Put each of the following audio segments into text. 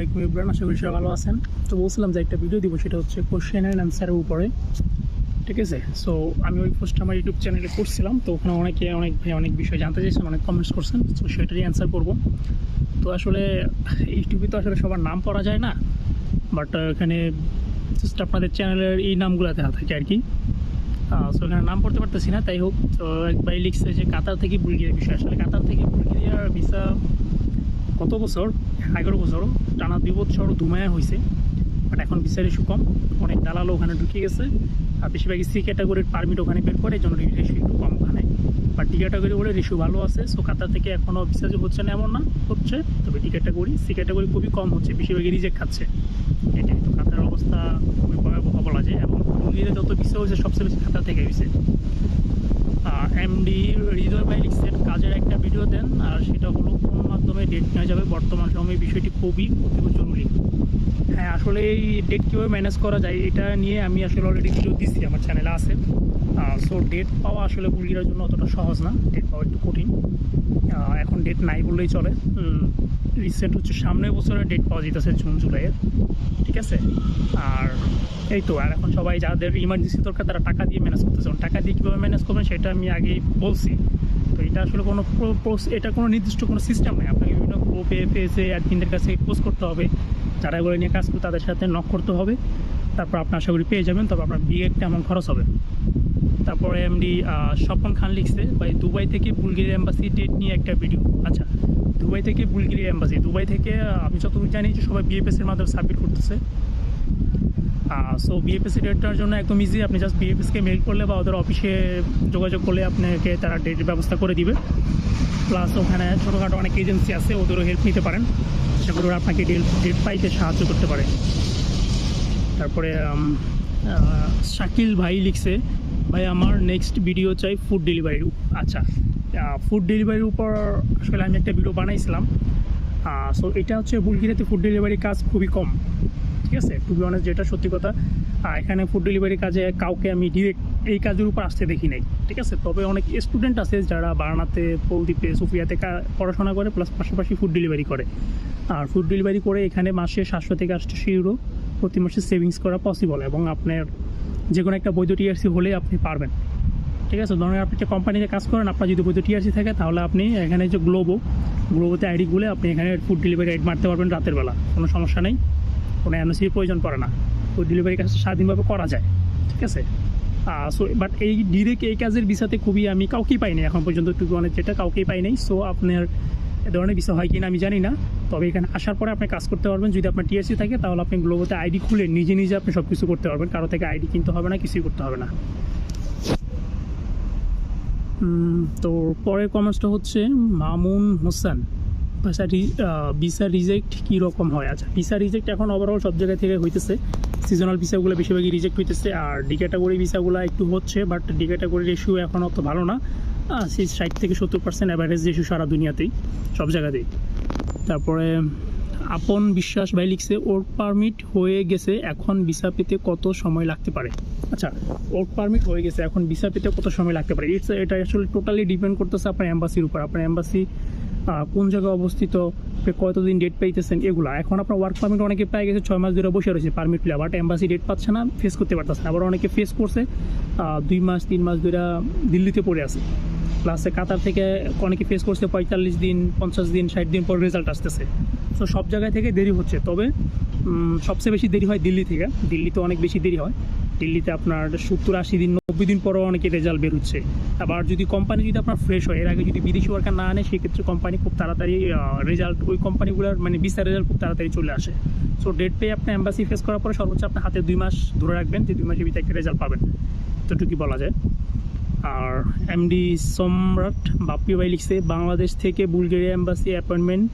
আলাইকুম ইব্রান আশা করি সবাই ভালো আছেন। তো বলছিলাম যে একটা ভিডিও দিব, সেটা হচ্ছে কোশ্চেন অ্যান্ড অ্যান্সারের উপরে। ঠিক আছে? সো আমি ওই পোস্ট আমার ইউটিউব চ্যানেলে করছিলাম, তো ওখানে অনেকে, অনেক ভাই, অনেক বিষয় জানতে চাইছেন, অনেক কমেন্টস করছেন, তো সেটারই অ্যান্সার করব। তো আসলে ইউটিউবে তো আসলে সবার নাম পড়া যায় না বাট এখানে জাস্ট আপনাদের চ্যানেলের এই নামগুলো দেওয়া থাকে আর কি। সো এখানে নাম পড়তে পারতেছি না, তাই হোক, তো এক ভাই লিখছে যে কাতার থেকে বুলগেরিয়ার বিষয়। আসলে কাতার থেকে বুলগেরিয়ার ভিসা কত বছর এগারো বছর টানা দুই বছর ধুমায়া হয়েছে বাট এখন বিচার ইস্যু কম। অনেক দালালও ওখানে ঢুকে গেছে আর বেশিরভাগই সি ক্যাটাগরির পারমিট ওখানে বের করে জন্য রেশু একটু কম ওখানে। বাট ডি ক্যাটাগরি বলে রেশু ভালো আছে সো কাতার থেকে এখনও বিচার হচ্ছে না, এমন না, হচ্ছে। তবে ডি ক্যাটাগরি সি ক্যাটাগরি খুবই কম হচ্ছে বেশিরভাগই রিজেক্ট খাচ্ছে। এটাই, তো কাতার অবস্থা খুবই ভয়াবহ বলা যায়, এবং যত বিষয় হয়েছে, সবচেয়ে বেশি কাতার থেকে হয়েছে এমডি হৃদয় ভাই লিখছেন, কাজের একটা ভিডিও দেন, আর সেটা হলো কোন মাধ্যমে ডেট নেওয়া যাবে, বর্তমান সময়ে বিষয়টি খুবই অতীব জরুরি। হ্যাঁ আসলে এই ডেট কীভাবে ম্যানেজ করা যায়, এটা নিয়ে আমি আসলে অলরেডি ভিডিও দিচ্ছি, আমার চ্যানেলে আছে। সো ডেট পাওয়া আসলে বুলগিরার জন্য অতটা সহজ না ডেট পাওয়া একটু কঠিন। এখন ডেট নাই বললেই চলে। রিসেন্ট হচ্ছে সামনের বছরের ডেট পাওয়া যেতেছে জুন জুলাইয়ের ঠিক আছে? আর এই তো, আর এখন সবাই যাদের ইমার্জেন্সি দরকার, তারা টাকা দিয়ে ম্যানেজ করতেছে। টাকা দিয়ে কীভাবে ম্যানেজ করবেন সেটা আমি আগেই বলছি। তো এটা আসলে কোনো এটা কোনো নির্দিষ্ট কোনো সিস্টেম নেই। আপনাকে বিভিন্ন গ্রুপে পেজে অ্যাডমিনদের কাছে পোস্ট করতে হবে। যারা এগুলো নিয়ে কাজ করে, তাদের সাথে নক করতে হবে। তারপর আপনার আশা করি পেয়ে যাবেন। তবে আপনার বিয়ে একটা এমন খরচ হবে। তারপরে এমডি স্বপন খান লিখছে ভাই দুবাই থেকে বুলগেরিয়া এম্বাসি ডেট নিয়ে একটা ভিডিও আচ্ছা দুবাই থেকে বুলগেরিয়া এম্বাসি দুবাই থেকে আমি যতদূর জানি যে সবাই বিএফএস এর মাধ্যমে সাবমিট করতেছে। সো বিএফএস ডেটটার জন্য একদম ইজি আপনি জাস্ট বিএফএসকে মেল করলে বা ওদের অফিসে যোগাযোগ করলে আপনাকে তারা ডেটের ব্যবস্থা করে দিবে। প্লাস ওখানে ছোটোখাটো অনেক এজেন্সি আছে, ওদেরও হেল্প নিতে পারেন সেগুলো আপনাকে ডেট ডেট পাইতে সাহায্য করতে পারে। তারপরে শাকিল ভাই লিখছে ভাই, আমার নেক্সট ভিডিও চাই ফুড ডেলিভারির আচ্ছা ফুড ডেলিভারির উপর আসলে আমি একটা ভিডিও বানাইছিলাম। সো এটা হচ্ছে বুলগিরাতে ফুড ডেলিভারি কাজ খুবই কম, ঠিক আছে? টু বি অনেস্ট যেটা সত্যি কথা এখানে ফুড ডেলিভারি কাজে কাউকে আমি ডিরেক্ট এই কাজের উপর আসতে দেখি নাই, ঠিক আছে? তবে অনেক স্টুডেন্ট আছে যারা বারানাতে পৌদ্বীপে সুফিয়াতে পড়াশোনা করে প্লাস পাশাপাশি ফুড ডেলিভারি করে। আর ফুড ডেলিভারি করে এখানে মাসে সাতশো থেকে আটশো ইউরো প্রতি মাসে সেভিংস করা পসিবল এবং আপনার যে কোনো একটা বৈধ টিআরসি হলে আপনি পারবেন। ঠিক আছে? ধরুন আপনি একটা কোম্পানিতে কাজ করেন, আপনার যদি বৈধ টিআরসি থাকে, তাহলে আপনি এখানে যে গ্লোবো গ্লোবোতে আইডি গুলে আপনি এখানে ফুড ডেলিভারি আইড মারতে পারবেন রাতের বেলা। কোনো সমস্যা নেই। কোনো এনওসির প্রয়োজন পড়ে না। ফুড ডেলিভারি কাজ স্বাধীনভাবে করা যায়। ঠিক আছে? সো বাট এই ডিরেক্ট এই কাজের বিষয়তে খুবই আমি কাউকেই পাইনি। এখন পর্যন্ত টুকু অনেক যেটা কাউকেই পাইনি। সো আপনার এ ধরনের বিষয় হয় কিনা আমি জানি না। তবে এখানে আসার পরে আপনি কাজ করতে পারবেন। যদি আপনার টিএসসি থাকে, তাহলে আপনি গ্লোবোতে আইডি খুলে নিজে নিজে আপনি সব কিছু করতে পারবেন। কারও থেকে আইডি কিনতে হবে না, কিছুই করতে হবে না। তো পরের কমেন্টসটা হচ্ছে, Mamun Hossain visa visa reject কী রকম হয়? আচ্ছা ভিসা রিজেক্ট এখন ওভারঅল সব জায়গা থেকে হইতেছে। সিজনাল ভিসাগুলো বেশিরভাগই রিজেক্ট হইতেছে। আর ডি ক্যাটাগরি ভিসাগুলো একটু হচ্ছে বাট ডি ক্যাটাগরি রেশিও এখন অত ভালো না। ষাট থেকে সত্তর পার্সেন্ট অ্যাভারেজ রেশিও সারা দুনিয়াতেই, সব জায়গাতেই। তারপরে, আপন বিশ্বাস ভাই লিখছে ওর পারমিট হয়ে গেছে, এখন ভিসা পেতে কত সময় লাগতে পারে? আচ্ছা ওর পারমিট হয়ে গেছে, এখন ভিসা পেতে কত সময় লাগতে পারে? ইটস এটা আসলে টোটালি ডিপেন্ড করতেছে আপনার অ্যাম্বাসির উপর। আপনার অ্যাম্বাসি কোন জায়গায় অবস্থিত কতদিন ডেট পাইতেছেন, এগুলো। এখন আপনার ওয়ার্ক পারমিট অনেকে পেয়ে গেছে, ছয় মাস ধরে বসে রয়েছে পারমিট পেলে বাট অ্যাম্বাসি ডেট পাচ্ছে না ফেস করতে পারতেছে না। আবার অনেকে ফেস করছে দুই মাস, তিন মাস ধরে দিল্লিতে পড়ে আছে। প্লাসে কাতার থেকে অনেকে ফেস করছে পঁয়তাল্লিশ দিন, পঞ্চাশ দিন, ষাট দিন পর রেজাল্ট আসতেছে। সো সব জায়গায় থেকে দেরি হচ্ছে। তবে সবচেয়ে বেশি দেরি হয় দিল্লি থেকে। দিল্লিতে অনেক বেশি দেরি হয়। দিল্লিতে আপনার সত্তর, আশি দিন, নব্বই দিন পরও অনেকে রেজাল্ট বের হচ্ছে আবার যদি কোম্পানি যদি আপনার ফ্রেশ হয়, এর আগে যদি বিদেশি ওয়ার্কার না আনে, সেক্ষেত্রে কোম্পানি খুব তাড়াতাড়ি রেজাল্ট ওই কোম্পানিগুলোর মানে বিস্তার রেজাল্ট খুব তাড়াতাড়ি চলে আসে। সো ডেট পেয়ে আপনি অ্যাম্বাসি ফেস করার পরে সর্বোচ্চ আপনার হাতে দুই মাস ধরে রাখবেন যে দুই মাসের ভিতরে একটা রেজাল্ট পাবেন। এতটুকুই বলা যায়। আর এমডি সম্রাট বাপ্পি ভাই লিখছে, বাংলাদেশ থেকে বুলগেরিয়া এম্বাসি অ্যাপয়েন্টমেন্ট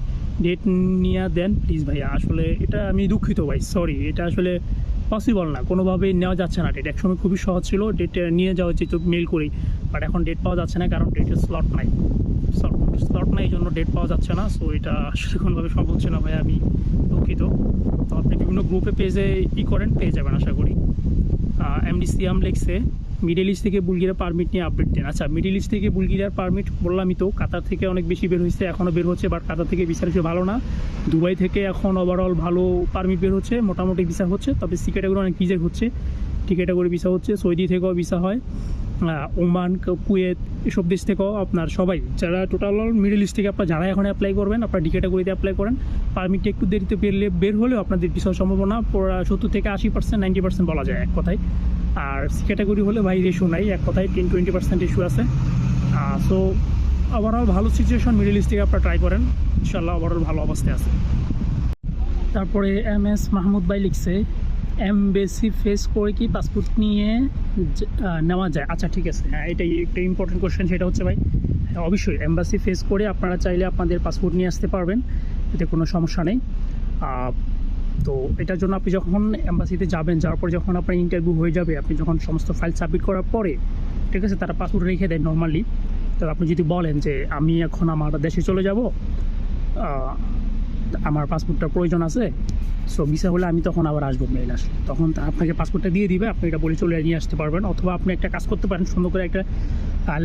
ডেট নিয়ে দেন প্লিজ ভাইয়া। আসলে এটা আমি দুঃখিত ভাই সরি এটা আসলে পসিবল না, কোনোভাবেই নেওয়া যাচ্ছে না ডেট একসময় খুবই সহজ ছিল ডেট নিয়ে যাওয়া যেত মেল করেই বাট এখন ডেট পাওয়া যাচ্ছে না, কারণ ডেটের স্লট নাই। স্লট নাই এই জন্য ডেট পাওয়া যাচ্ছে না সো এটা আসলে কোনোভাবে সম্ভব হচ্ছে না ভাই আমি দুঃখিত। তো আপনি বিভিন্ন গ্রুপে পেজে ই করেন, পেয়ে যাবেন, আশা করি। এমডি সিয়াম লিখছে মিডল ইস্ট থেকে বুলগিরা পারমিট নিয়ে আপডেট দেন। আচ্ছা মিডল ইস্ট থেকে বুলগিরার পারমিট বললামই তো কাতার থেকে অনেক বেশি বের হয়েছে এখনও বের হচ্ছে বাট কাতার থেকে ভিসা হিসেবে ভালো না। দুবাই থেকে এখন ওভারঅল ভালো পারমিট বের হচ্ছে, মোটামুটি ভিসা হচ্ছে, তবে সি ক্যাটাগরি অনেক ভিজা হচ্ছে। টি ক্যাটাগরি ভিসা হচ্ছে সৌদি থেকেও ভিসা হয়। ওমান, কুয়েত, এসব দেশ থেকেও আপনার সবাই, যারা টোটাল মিডল ইস্ট থেকে আপনার, যারা এখন অ্যাপ্লাই করবেন, আপনার ডি ক্যাটাগরিতে অ্যাপ্লাই করেন পারমিটটা একটু দেরিতে বেরলে বের হলেও আপনাদের ভিসার সম্ভাবনা সত্তর থেকে আশি পার্সেন্ট নাইনটি পার্সেন্ট বলা যায় এক কথায়। আর সি ক্যাটাগরি হলে ভাই ইস্যু নাই, এক কথায় টেন টোয়েন্টি পার্সেন্ট ইস্যু আছে। সো ওভারঅল ভালো সিচুয়েশন মিডল ইস্ট থেকে আপনারা ট্রাই করেন ইনশাল্লাহ ওভারঅল ভালো অবস্থায় আছে। তারপরে এম এস মাহমুদ ভাই লিখছে এমবেসি ফেস করে কি পাসপোর্ট নিয়ে নেওয়া যায়? আচ্ছা ঠিক আছে। হ্যাঁ এটাই একটা ইম্পর্টেন্ট কোশ্চেন সেটা হচ্ছে ভাই হ্যাঁ, অবশ্যই এম্বাসি ফেস করে আপনারা চাইলে আপনাদের পাসপোর্ট নিয়ে আসতে পারবেন এতে কোনো সমস্যা নেই। তো এটার জন্য আপনি যখন এম্বাসিতে যাবেন যাওয়ার পর যখন আপনার ইন্টারভিউ হয়ে যাবে আপনি যখন সমস্ত ফাইল সাবমিট করার পরে ঠিক আছে তারা পাসপোর্ট রেখে দেয় নর্মালি তো আপনি যদি বলেন যে আমি এখন আমার দেশে চলে যাব আমার পাসপোর্টটা প্রয়োজন আছে সো ভিসা হলে আমি তখন আবার আসব মেইল আসলে। তখন আপনাকে পাসপোর্টটা দিয়ে দিবে, আপনি এটা বলে চলে নিয়ে আসতে পারবেন, অথবা আপনি একটা কাজ করতে পারেন, সুন্দর করে একটা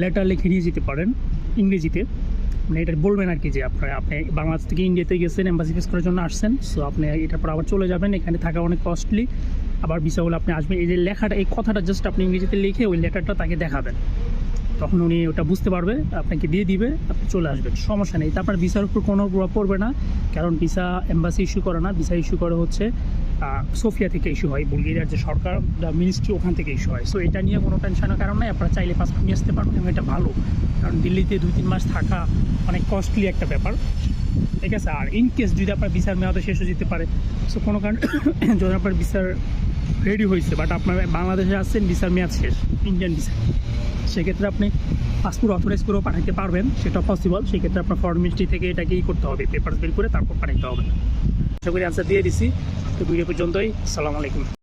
লেটার লিখে নিয়ে যেতে পারেন, ইংরেজিতে। মানে এটা বলবেন আর কি যে আপনার আপনি বাংলাদেশ থেকে ইন্ডিয়াতে গেছেন এম্বাসি ফেস করার জন্য আসছেন সো আপনি এটার পর আবার চলে যাবেন, এখানে থাকা অনেক কস্টলি আবার ভিসা হলে আপনি আসবেন, এই যে লেখাটা, এই কথাটা জাস্ট আপনি ইংরেজিতে লিখে ওই লেটারটা তাকে দেখাবেন। তখন উনি ওটা বুঝতে পারবে, আপনাকে দিয়ে দিবে, আপনি চলে আসবেন, সমস্যা নেই। তারপর ভিসার উপর কোনো প্রভাব পড়বে না, কারণ ভিসা এম্বাসি ইস্যু করে না, ভিসা ইস্যু করে হচ্ছে সোফিয়া থেকে ইস্যু হয়, বুলগেরিয়ার যে সরকার মিনিস্ট্রি ওখান থেকে ইস্যু হয়। সো এটা নিয়ে কোনো টেনশনের কারণ নাই, আপনারা চাইলে পাসপোর্ট নিয়ে আসতে পারবেন এবং এটা ভালো, কারণ দিল্লিতে দুই তিন মাস থাকা অনেক কস্টলি একটা ব্যাপার। ঠিক আছে? আর ইন কেস যদি আপনার ভিসার মেয়াদে শেষ হয়ে যেতে পারে সো কোনো কারণ যদি আপনার ভিসার রেডি হয়েছে বাট আপনার বাংলাদেশে আসছেন ভিসার মেয়াদ শেষ ইন্ডিয়ান ভিসা সেক্ষেত্রে আপনি পাসপোর্ট অথরাইজ করেও পাঠাতে পারবেন সেটা পসিবল সেক্ষেত্রে আপনার ফরেন মিনিস্ট্রি থেকে এটাকেই করতে হবে পেপার বের করে তারপর পাঠাতে হবে। আশা করি আনসার দিয়ে দিছি। তো ভিডিও পর্যন্তই। সালাম আলাইকুম।